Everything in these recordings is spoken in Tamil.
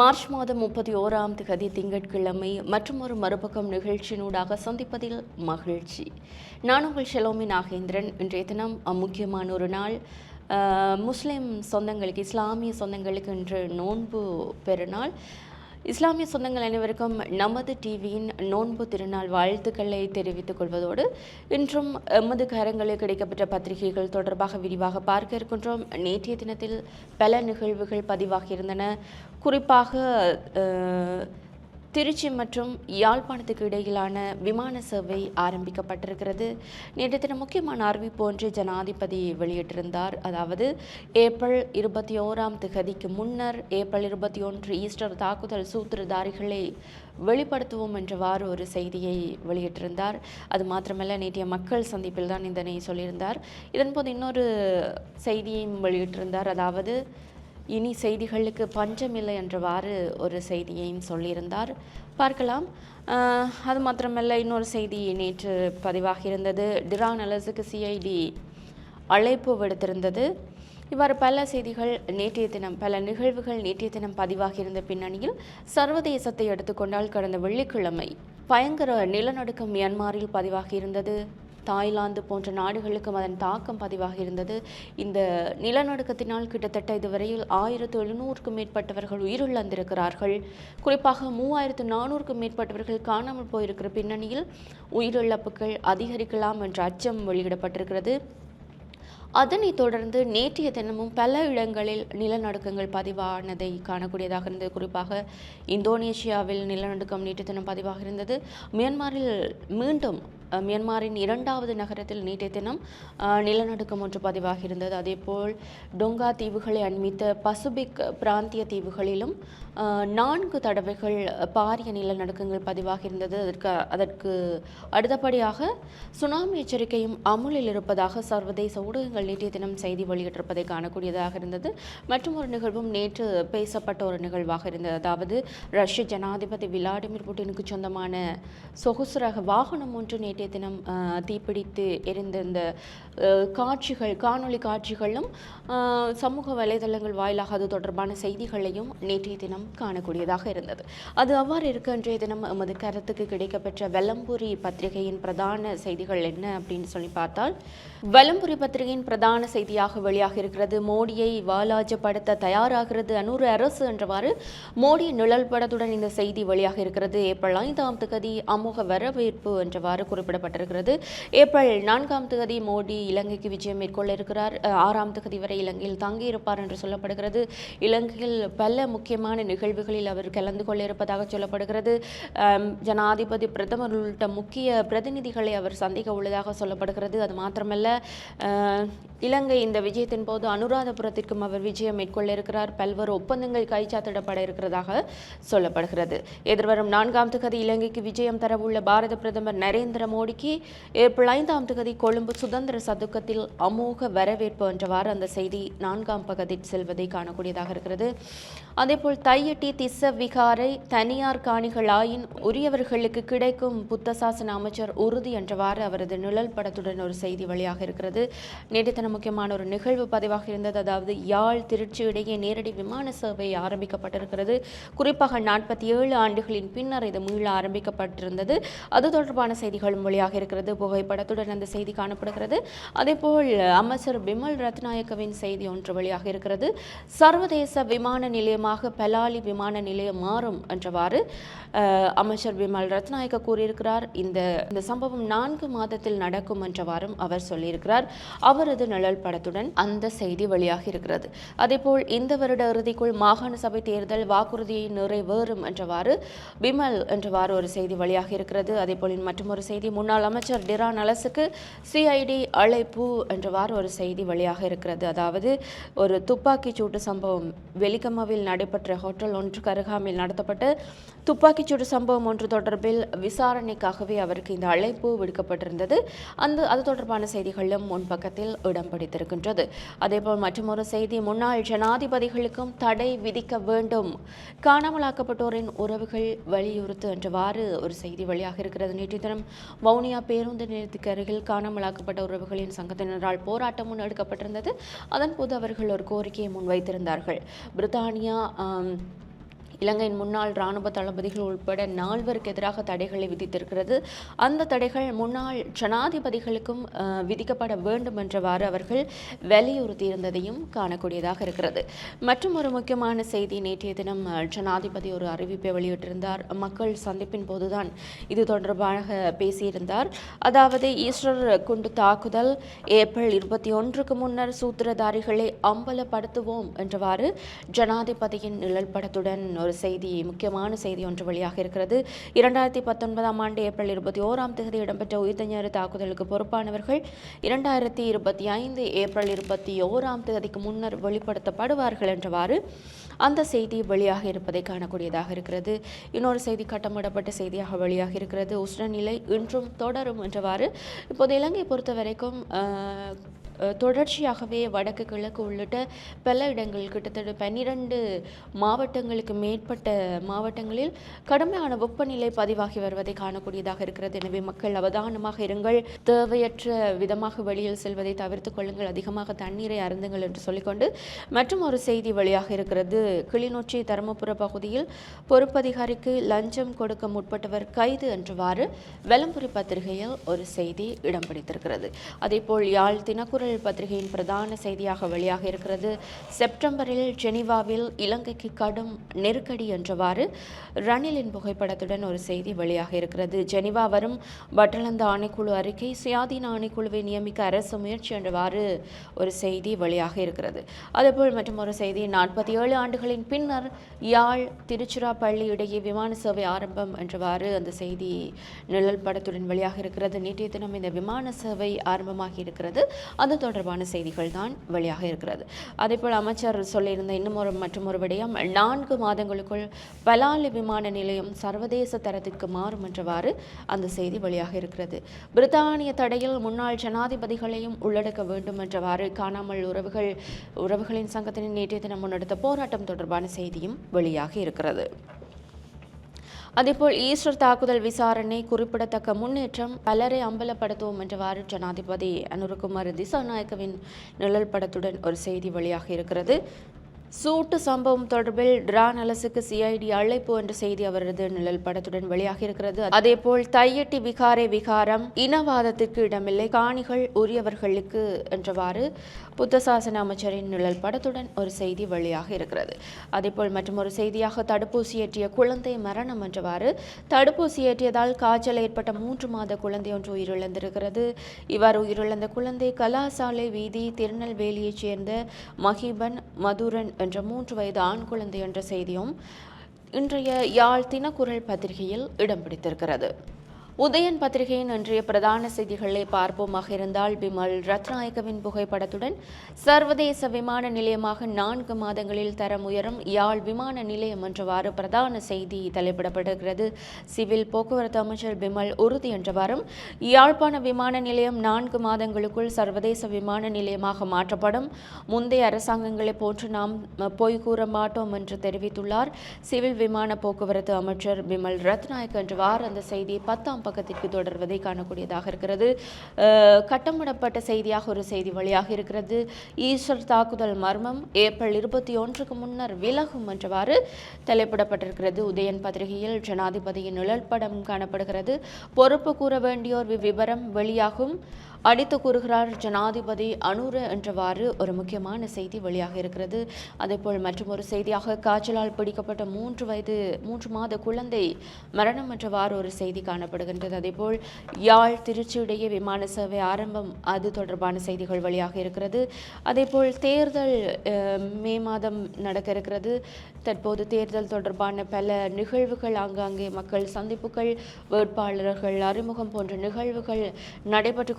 மார்ச் மாதம் முப்பத்தி ஓராம் திகதி திங்கட்கிழமை மற்றும் ஒரு மறுபக்கம் நிகழ்ச்சியினூடாக சந்திப்பதில் மகிழ்ச்சி. நான் உங்கள் ஷெலோமி நாகேந்திரன். இன்றைய தினம் முக்கியமான ஒரு நாள். முஸ்லீம் முஸ்லிம் சொந்தங்களுக்கு இஸ்லாமிய சொந்தங்களுக்கு இன்று நோன்பு பெருநாள். இஸ்லாமிய சொந்தங்கள் அனைவருக்கும் நமது டிவியின் நோன்பு திருநாள் வாழ்த்துக்களை தெரிவித்துக் கொள்வதோடு இன்றும் எமது கரங்களில் கிடைக்கப்பெற்ற பத்திரிகைகள் தொடர்பாக விரிவாக பார்க்க இருக்கின்றோம். நேற்றைய தினத்தில் பல நிகழ்வுகள் பதிவாகியிருந்தன குறிப்பாக திருச்சி மற்றும் யாழ்ப்பாணத்துக்கு இடையிலான விமான சேவை ஆரம்பிக்கப்பட்டிருக்கிறது. நேற்று தினம் முக்கியமான அறிவிப்பு ஒன்று ஜனாதிபதி வெளியிட்டிருந்தார். அதாவது ஏப்ரல் இருபத்தி ஓராம் திகதிக்கு முன்னர் ஏப்ரல் இருபத்தி ஒன்று ஈஸ்டர் தாக்குதல் சூத்திரதாரிகளை வெளிப்படுத்துவோம் என்றவாறு ஒரு செய்தியை வெளியிட்டிருந்தார். அது மாத்திரமல்ல நேற்றைய மக்கள் சந்திப்பில் தான் இதனை சொல்லியிருந்தார். இதன்போது இன்னொரு செய்தியையும் வெளியிட்டிருந்தார். அதாவது இனி செய்திகளுக்கு பஞ்சமில்லை என்றவாறு ஒரு செய்தியையும் சொல்லியிருந்தார். பார்க்கலாம். அது மாத்திரமல்ல இன்னொரு செய்தி நேற்று பதிவாகி இருந்தது. டிரான் அலசுக்கு சிஐடி அழைப்பு விடுத்திருந்தது. இவ்வாறு பல செய்திகள் நேற்றைய தினம் பல நிகழ்வுகள் நேற்றைய தினம் பதிவாகியிருந்த பின்னணியில் சர்வதேசத்தை எடுத்துக்கொண்டால் கடந்த வெள்ளிக்கிழமை பயங்கர நிலநடுக்கம் மியான்மரில் பதிவாகியிருந்தது தாய்லாந்து போன்ற நாடுகளுக்கும் அதன் தாக்கம் பதிவாகியிருந்தது இந்த நிலநடுக்கத்தினால் கிட்டத்தட்ட இதுவரையில் ஆயிரத்து எழுநூறுக்கும் மேற்பட்டவர்கள் உயிரிழந்திருக்கிறார்கள். குறிப்பாக மூவாயிரத்து நானூறுக்கும் மேற்பட்டவர்கள் காணாமல் போயிருக்கிற பின்னணியில் உயிரிழப்புகள் அதிகரிக்கலாம் என்ற அச்சம் வெளியிடப்பட்டிருக்கிறது. அதனைத் தொடர்ந்து நேற்றைய தினமும் பல இடங்களில் நிலநடுக்கங்கள் பதிவானதை காணக்கூடியதாக இருந்தது. குறிப்பாக இந்தோனேஷியாவில் நிலநடுக்கம் நேற்று தினம் பதிவாக இருந்தது. மியான்மரில் மீண்டும் மியான்மரின் இரண்டாவது நகரத்தில் நேற்றைய தினம் நிலநடுக்கம் ஒன்று பதிவாகியிருந்தது. அதேபோல் டொங்கா தீவுகளை அண்மித்த பசுபிக் பிராந்திய தீவுகளிலும் நான்கு தடவைகள் பாரிய நிலநடுக்கங்கள் பதிவாகியிருந்தது. அதற்கு அதற்கு அடுத்தபடியாக சுனாமி எச்சரிக்கையும் அமுலில் இருப்பதாக சர்வதேச ஊடகங்கள் நேற்றைய தினம் செய்தி வெளியிட்டிருப்பதை காணக்கூடியதாக இருந்தது. மற்றும் ஒரு நிகழ்வும் நேற்று பேசப்பட்ட ஒரு நிகழ்வாக இருந்தது. அதாவது ரஷ்ய ஜனாதிபதி விளாடிமிர் புட்டினுக்கு சொந்தமான சொகுசு ரக வாகனம் ஒன்று நேற்று நேற்றைய தினம் தீப்பிடித்து எரிந்த இந்த காட்சிகள் காணொளி காட்சிகளும் சமூக வலைதளங்கள் வாயிலாக அது தொடர்பான செய்திகளையும் நேற்றைய தினம் காணக்கூடியதாக இருந்தது. அது அவ்வாறு இருக்க இன்றைய தினம் எமது கருத்துக்கு கிடைக்கப்பெற்ற வெள்ளம்புரி பத்திரிகையின் பிரதான செய்திகள் என்ன அப்படின்னு சொல்லி பார்த்தால் வெள்ளம்புரி பத்திரிகையின் பிரதான செய்தியாக வெளியாக இருக்கிறது. மோடியை வாலாஜப்படுத்த தயாராகிறது அனூறு அரசு என்றவாறு மோடி நிழல் படத்துடன் இந்த செய்தி வெளியாக இருக்கிறது. ஏப்ரல் ஐந்தாம் தேதி அமோக வரவேற்பு என்றவாறு குறிப்பிடப்பட்டிருக்கிறது. ஏப்ரல் நான்காம் தேதி மோடி இலங்கைக்கு விஜயம் மேற்கொள்ள இருக்கிறார். ஆறாம் தேதி வரை இலங்கையில் தங்கியிருப்பார் என்று சொல்லப்படுகிறது. இலங்கையில் பல முக்கியமான நிகழ்வுகளில் அவர் கலந்து கொள்ள இருப்பதாக சொல்லப்படுகிறது ஜனாதிபதி பிரதமர் உள்ளிட்ட முக்கிய பிரதிநிதிகளை அவர் சந்திக்க உள்ளதாக சொல்லப்படுகிறது. அது மாத்திரமல்ல இலங்கை இந்த விஜயத்தின் போது அனுராதபுரத்திற்கும் அவர் விஜயம் மேற்கொள்ள இருக்கிறார். பல்வேறு ஒப்பந்தங்கள் கைச்சாத்திடப்பட இருக்கிறதாக சொல்லப்படுகிறது. எதிர்வரும் நான்காம் தேதி இலங்கைக்கு விஜயம் தரவுள்ள பாரத பிரதமர் நரேந்திர மோடி மோடிக்கு ஏப்ரல் ஐந்தாம் தேதி கொழும்பு சுதந்திர சதுக்கத்தில் அமோக வரவேற்பு என்றவாறு அந்த செய்தி நான்காம் பகுதியில் செல்வதை காணக்கூடியதாக இருக்கிறது. அதேபோல் தையட்டி திஸ்ஸ விகாரை தனியார் காணிகளாயின் உரியவர்களுக்கு கிடைக்கும் புத்த சாசன அமைச்சர் உறுதி என்றவாறு அவரது நிழல் படத்துடன் ஒரு செய்தி வழியாக இருக்கிறது. நேற்று முக்கியமான ஒரு நிகழ்வு பதிவாக இருந்தது. அதாவது யாழ் திருச்சி இடையே நேரடி விமான சேவை ஆரம்பிக்கப்பட்டிருக்கிறது. குறிப்பாக நாற்பத்தி ஏழு ஆண்டுகளின் பின்னர் இது மீள ஆரம்பிக்கப்பட்டிருந்தது. அது தொடர்பான செய்திகளும் வெளியாக இருக்கிறது. புகைப்படத்துடன் அந்த செய்தி காணப்படுகிறது. அதேபோல் அமைச்சர் பிமல் ரத்நாயக்கவின் செய்தி ஒன்று வெளியாக இருக்கிறது. சர்வதேச விமான நிலையமாக பலாலி விமான நிலையம் மாறும் என்றவாறு அமைச்சர் பிமல் ரத்நாயக்க கூறியிருக்கிறார். இந்த இந்த சம்பவம் நான்கு மாதத்தில் நடக்கும் என்றவாறும் அவர் சொல்லியிருக்கிறார். அவரது நிழல் படத்துடன் அந்த செய்தி வெளியாக இருக்கிறது. அதேபோல் இந்த வருட இறுதிக்குள் மாகாண சபை தேர்தல் வாக்குறுதியை நிறைவேறும் என்றவாறு பிமல் என்றவாறு ஒரு செய்தி வெளியாக இருக்கிறது. அதேபோல் மற்றொரு செய்தி முன்னாள் அமைச்சர் டிரா நலசுக்கு சிஐடி அழைப்பு என்றவாறு ஒரு செய்தி வெளியாக இருக்கிறது. அதாவது ஒரு துப்பாக்கிச் சூட்டு சம்பவம் வெலிகமாவில் நடைபெற்ற ஹோட்டல் ஒன்றுக்கு அருகாமையில் நடத்தப்பட்ட துப்பாக்கிச் சூட்டு சம்பவம் ஒன்று தொடர்பில் விசாரணைக்காகவே அவருக்கு இந்த அழைப்பு விடுக்கப்பட்டிருந்தது. அந்த அது தொடர்பான செய்திகளும் முன்பக்கத்தில் இடம் பிடித்திருக்கின்றது. அதேபோல் மற்றொரு செய்தி முன்னாள் ஜனாதிபதிகளுக்கும் தடை விதிக்க வேண்டும் காணாமலாக்கப்பட்டோரின் உறவுகள் வலியுறுத்து என்றவாறு ஒரு செய்தி வெளியாக இருக்கிறது. நேற்று தினம் வவுனியா பேருந்து நிலையத்துக்கு அருகில் காணாமலாக்கப்பட்ட உறவுகளின் சங்கத்தினரால் போராட்டம் முன்னெடுக்கப்பட்டிருந்தது அதன்போது அவர்கள் ஒரு கோரிக்கையை முன்வைத்திருந்தார்கள். பிரித்தானியா இலங்கையின் முன்னாள் இராணுவ தளபதிகள் உட்பட நால்வருக்கு எதிராக தடைகளை விதித்திருக்கிறது. அந்த தடைகள் முன்னாள் ஜனாதிபதிகளுக்கும் விதிக்கப்பட வேண்டும் என்றவாறு அவர்கள் வலியுறுத்தியிருந்ததையும் காணக்கூடியதாக இருக்கிறது. மற்றும் ஒரு முக்கியமான செய்தி நேற்றைய தினம் ஜனாதிபதி ஒரு அறிவிப்பை வெளியிட்டிருந்தார். மக்கள் சந்திப்பின் போதுதான் இது தொடர்பாக பேசியிருந்தார். அதாவது ஈஸ்டர் குண்டு தாக்குதல் ஏப்ரல் இருபத்தி ஒன்றுக்கு முன்னர் சூத்திரதாரிகளை அம்பலப்படுத்துவோம் என்றவாறு ஜனாதிபதியின் நிழல் படத்துடன் ஒரு செய்தி முக்கியமான செய்தி ஒன்று வெளியாக இருக்கிறது. இரண்டாயிரத்தி பத்தொன்பதாம் ஆண்டு ஏப்ரல் இருபத்தி ஓராம் தேதி இடம்பெற்ற உயிர்த்தஞர் தாக்குதலுக்கு பொறுப்பானவர்கள் இரண்டாயிரத்தி இருபத்தி ஐந்து ஏப்ரல் இருபத்தி ஓராம் தேதிக்கு முன்னர் வெளிப்படுத்தப்படுவார்கள் என்றவாறு அந்த செய்தி வெளியாக இருப்பதை காணக்கூடியதாக இருக்கிறது. இன்னொரு செய்தி கட்டமிடப்பட்ட செய்தியாக வெளியாக இருக்கிறது. உஷ்ணநிலை இன்றும் தொடரும் என்றவாறு இப்போது இலங்கை பொறுத்த வரைக்கும் தொடர்ச்சியாகவே வடக்கு கிழக்கு உள்ளிட்ட பல இடங்கள் கிட்டத்தட்ட பன்னிரண்டு மாவட்டங்களுக்கு மேற்பட்ட மாவட்டங்களில் கடுமையான வெப்பநிலை பதிவாகி வருவதை காணக்கூடியதாக இருக்கிறது. எனவே மக்கள் அவதானமாக இருங்கள். தேவையற்ற விதமாக வெளியில் செல்வதை தவிர்த்து கொள்ளுங்கள். அதிகமாக தண்ணீரை அருந்துங்கள் என்று சொல்லிக்கொண்டு மற்றும் ஒரு செய்தி வெளியாக இருக்கிறது. கிளிநொச்சி தருமபுர பகுதியில் பொறுப்பதிகாரிக்கு லஞ்சம் கொடுக்க முற்பட்டவர் கைது என்றவாறு வெலம்புரி பத்திரிகையில் ஒரு செய்தி இடம் பிடித்திருக்கிறது. அதேபோல் யாழ் தினக்குரல் தமிழ் பத்திரிகையின் பிரதான செய்தியாக வெளியாக இருக்கிறது. செப்டம்பரில் ஜெனீவாவில் இலங்கைக்கு கடும் நெருக்கடி என்றவாறு ரணிலின் புகைப்படத்துடன் ஒரு செய்தி வெளியாக இருக்கிறது. ஜெனீவா வரும் பட்டலந்த ஆணைக்குழு அறிக்கை சுயாதீன ஆணைக்குழுவை நியமிக்க அரசு முயற்சி என்றவாறு ஒரு செய்தி வெளியாக இருக்கிறது. அதேபோல் மற்றும் ஒரு செய்தி நாற்பத்தி ஏழு ஆண்டுகளின் பின்னர் யாழ் திருச்சிராப்பள்ளி இடையே விமான சேவை ஆரம்பம் என்றவாறு அந்த செய்தி நிழல் படத்துடன் வெளியாக இருக்கிறது. நேற்றைய தினம் இந்த விமான சேவை ஆரம்பமாகி இருக்கிறது. அந்த தொடர்பான செய்திகள் தான் வெளியாக இருக்கிறது. அதேபோல் அமைச்சர் சொல்லியிருந்த இன்னும் ஒரு மற்றும் ஒரு விடயம் நான்கு மாதங்களுக்குள் பலாலி விமான நிலையம் சர்வதேச தரத்திற்கு மாறும் என்றவாறு அந்த செய்தி வெளியாக இருக்கிறது. பிரித்தானிய தடையில் முன்னாள் ஜனாதிபதிகளையும் உள்ளடக்க வேண்டும் என்றவாறு காணாமல் உறவுகள் உறவுகளின் சங்கத்தின் நேற்றைய தினம் முன்னெடுத்த போராட்டம் தொடர்பான செய்தியும் வெளியாகி இருக்கிறது. அதேபோல் ஈஸ்டர் தாக்குதல் விசாரணை குறிப்பிடத்தக்க முன்னேற்றம் பலரை அம்பலப்படுத்துவோம் என்றவாறு ஜனாதிபதி அனுரகுமார் திசாநாயக்கவின் நிழல் படத்துடன் ஒரு செய்தி வெளியாக இருக்கிறது. சூட்டு சம்பவம் தொடர்பில் டிரா அலசுக்கு சிஐடி அழைப்பு என்ற செய்தி அவரது நிழல் படத்துடன் வெளியாகி இருக்கிறது அதேபோல் தையட்டி விகாரை விகாரம் இனவாதத்திற்கு இடமில்லை காணிகள் உரியவர்களுக்கு என்றவாறு புத்த சாசன அமைச்சரின் நிழல் படத்துடன் ஒரு செய்தி வெளியாக இருக்கிறது அதேபோல் மற்றும் ஒரு செய்தியாக தடுப்பூசி ஏற்றிய குழந்தை மரணம் என்றவாறு தடுப்பூசி ஏற்றியதால் காய்ச்சல் ஏற்பட்ட மூன்று மாத குழந்தை ஒன்று உயிரிழந்திருக்கிறது. இவ்வாறு உயிரிழந்த குழந்தை கலாசாலை வீதி திருநெல்வேலியைச் சேர்ந்த மகிபன் மதுரன் என்ற மூன்று வயது ஆண் குழந்தை என்ற செய்தியும் இன்றைய யாழ் தினக்குரல் பத்திரிகையில் இடம் பிடித்திருக்கிறது. உதயன் பத்திரிகையின் இன்றைய பிரதான செய்திகளை பார்ப்போமாக இருந்தால் பிமல் ரத்நாயகவின் புகைப்படத்துடன் சர்வதேச விமான நிலையமாக நான்கு மாதங்களில் தரம் உயரும் யாழ் விமான நிலையம் என்றவாறு பிரதான செய்தி தலைப்பிடப்படுகிறது. சிவில் போக்குவரத்து அமைச்சர் பிமல் உறுதி என்றவாறும் யாழ்ப்பாண விமான நிலையம் நான்கு மாதங்களுக்குள் சர்வதேச விமான நிலையமாக மாற்றப்படும். முந்தைய அரசாங்கங்களைப் போன்று நாம் போய் பொய் கூற மாட்டோம் என்று தெரிவித்துள்ளார். சிவில் விமான போக்குவரத்து அமைச்சர் பிமல் ரத்நாயக் என்றவாறு அந்த செய்தி பத்தாம் பக்கத்திற்கு தொடர்வதை காணக்கூடியதாக இருக்கிறது. கட்டமிடப்பட்ட செய்தியாக ஒரு செய்தி வழியாக இருக்கிறது. ஈஸ்வர் தாக்குதல் மர்மம் ஏப்ரல் இருபத்தி ஒன்றுக்கு முன்னர் விலகும் என்றவாறு தலைப்பிடப்பட்டிருக்கிறது உதயன் பத்திரிகையில் ஜனாதிபதியின் நிழல்படம் காணப்படுகிறது. பொறுப்பு கூற வேண்டியோர் விவரம் வெளியாகும். அடித்து கூறுகிறார் ஜனாதிபதி அனுர என்றவாறு ஒரு முக்கியமான செய்தி வெளியாக இருக்கிறது. அதேபோல் மற்றும் ஒரு செய்தியாக காய்ச்சலால் பிடிக்கப்பட்ட மூன்று வயது மூன்று மாத குழந்தை மரணம் என்றவாறு ஒரு செய்தி காணப்படுகின்றது. அதேபோல் யாழ் திருச்சி இடையே விமான சேவை ஆரம்பம் அது தொடர்பான செய்திகள் வெளியாக இருக்கிறது. அதேபோல் தேர்தல் மே மாதம் நடக்க இருக்கிறது. தற்போது தேர்தல் தொடர்பான பல நிகழ்வுகள் ஆங்காங்கே மக்கள் சந்திப்புகள் வேட்பாளர்கள் அறிமுகம் போன்ற நிகழ்வுகள் நடைபெற்று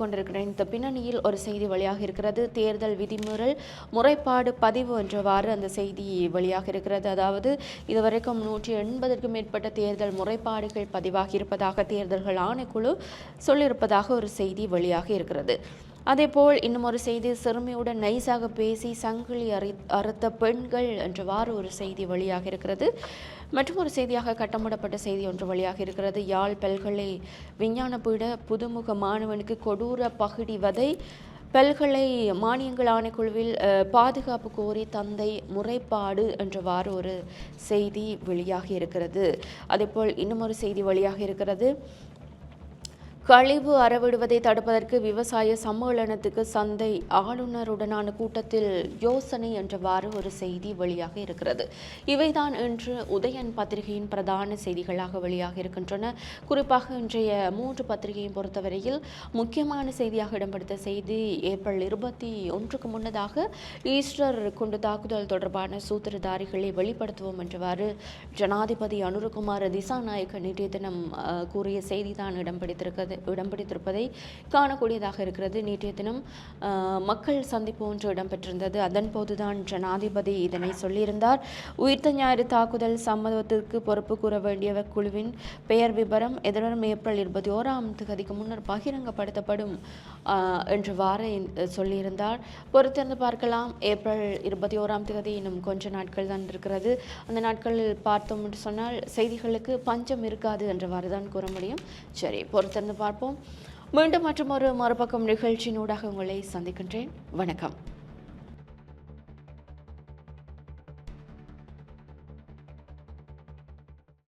இந்த பின்னணியில் ஒரு செய்தி வெளியாக இருக்கிறது. தேர்தல் விதிமுறை முறைப்பாடு பதிவு என்றவாறு அந்த செய்தி வெளியாக இருக்கிறது. அதாவது இதுவரைக்கும் நூற்றி எண்பதற்கும் மேற்பட்ட தேர்தல் முறைப்பாடுகள் பதிவாகி இருப்பதாக தேர்தல்கள் ஆணைக்குழு சொல்லியிருப்பதாக ஒரு செய்தி வெளியாக இருக்கிறது. அதேபோல் இன்னும் ஒரு செய்தி சிறுமியுடன் நைஸாக பேசி சங்கிலி அறை அறுத்த பெண்கள் என்றவாறு ஒரு செய்தி வெளியாக இருக்கிறது. மற்றும் ஒரு செய்தியாக கட்டமிடப்பட்ட செய்தி ஒன்று வெளியாக இருக்கிறது. யாழ் பல்கலை விஞ்ஞான பீட புதுமுக மாணவனுக்கு கொடூர பகுடி வதை. பல்கலை மானியங்கள் ஆணைக்குழுவில் பாதுகாப்பு கோரி தந்தை முறைப்பாடு என்றவாறு ஒரு செய்தி வெளியாகி இருக்கிறது. அதேபோல் இன்னும் ஒரு செய்தி வெளியாக இருக்கிறது. கழிவு அறவிடுவதை தடுப்பதற்கு விவசாய சம்மேளனத்துக்கு சந்தை ஆளுநருடனான கூட்டத்தில் யோசனை என்றவாறு ஒரு செய்தி வெளியாக இருக்கிறது. இவைதான் இன்று உதயன் பத்திரிகையின் பிரதான செய்திகளாக வெளியாக இருக்கின்றன. குறிப்பாக இன்றைய மூன்று பத்திரிகையை பொறுத்தவரையில் முக்கியமான செய்தியாக இடம்பெடுத்த செய்தி ஏப்ரல் இருபத்தி ஒன்றுக்கு முன்னதாக ஈஸ்டர் குண்டு தாக்குதல் தொடர்பான சூத்திரதாரிகளை வெளிப்படுத்துவோம் என்றவாறு ஜனாதிபதி அனுரகுமார திசாநாயக்க நேற்றைய தினம் கூறிய கூறிய செய்திதான் இடம் பிடித்திருக்கிறது இடம் பிடித்திருப்பதை காணக்கூடியதாக இருக்கிறது. நேற்றைய தினம் மக்கள் சந்திப்பு ஒன்று இடம்பெற்றிருந்தது. அதன்போதுதான் ஜனாதிபதி இதனை சொல்லியிருந்தார். உயிர்த்த ஞாயிறு தாக்குதல் சம்பவத்திற்கு பொறுப்பு கூற வேண்டியவர் குழுவின் பெயர் விபரம் எதிர்வரும் ஏப்ரல் இருபத்தி ஓராம் தேதிக்கு முன்னர் பகிரங்கப்படுத்தப்படும் என்று வார சொல்லியிருந்தார். பொறுத்திருந்து பார்க்கலாம். ஏப்ரல் இருபத்தி ஓராம் தேதி இன்னும் கொஞ்ச நாட்கள் தான் இருக்கிறது. அந்த நாட்களில் பார்த்தோம் என்று சொன்னால் செய்திகளுக்கு பஞ்சம் இருக்காது என்றவாறு தான் கூற முடியும். சரி பொறுத்திருந்து பார்ப்போம். மீண்டும் மற்றும் ஒரு மறுபக்கம் நிகழ்ச்சியினூடாக உங்களை சந்திக்கின்றேன். வணக்கம்.